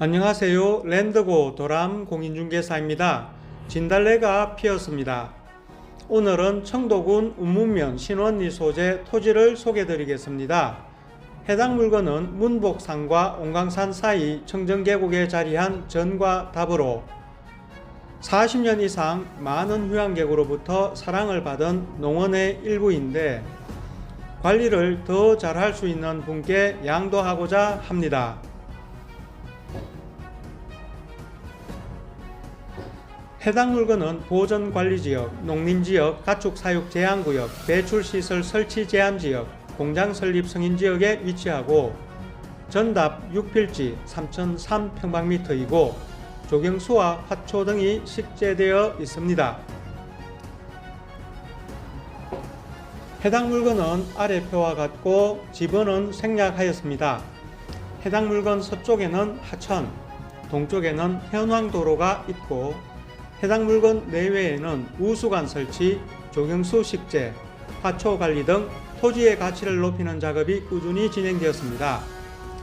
안녕하세요. 랜드고 도람 공인중개사입니다. 진달래가 피었습니다. 오늘은 청도군 운문면 신원리 소재 토지를 소개드리겠습니다. 해당 물건은 문복산과 온강산 사이 청정계곡에 자리한 전과 답으로 40년 이상 많은 휴양객으로부터 사랑을 받은 농원의 일부인데 관리를 더 잘할 수 있는 분께 양도하고자 합니다. 해당 물건은 보전 관리 지역, 농림 지역, 가축 사육 제한 구역, 배출 시설 설치 제한 지역, 공장 설립 승인 지역에 위치하고 전답 6필지 3,003평방미터이고 조경수와 화초 등이 식재되어 있습니다. 해당 물건은 아래 표와 같고 지번은 생략하였습니다. 해당 물건 서쪽에는 하천, 동쪽에는 현황도로가 있고 해당 물건 내외에는 우수관 설치, 조경수 식재, 화초 관리 등 토지의 가치를 높이는 작업이 꾸준히 진행되었습니다.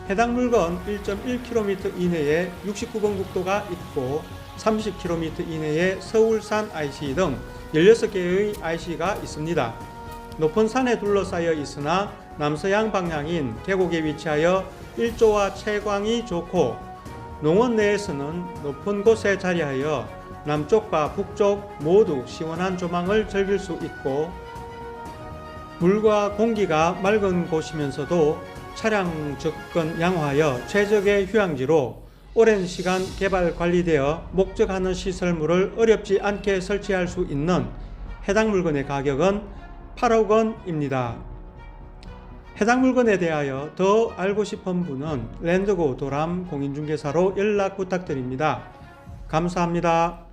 해당 물건 1.1km 이내에 69번 국도가 있고 30km 이내에 서울산 IC 등 16개의 IC가 있습니다. 높은 산에 둘러싸여 있으나 남서양 방향인 계곡에 위치하여 일조와 채광이 좋고 농원 내에서는 높은 곳에 자리하여 남쪽과 북쪽 모두 시원한 조망을 즐길 수 있고 물과 공기가 맑은 곳이면서도 차량 접근 양호하여 최적의 휴양지로 오랜 시간 개발 관리되어 목적하는 시설물을 어렵지 않게 설치할 수 있는 해당 물건의 가격은 8억 원입니다. 해당 물건에 대하여 더 알고 싶은 분은 랜드고 도람 공인중개사로 연락 부탁드립니다. 감사합니다.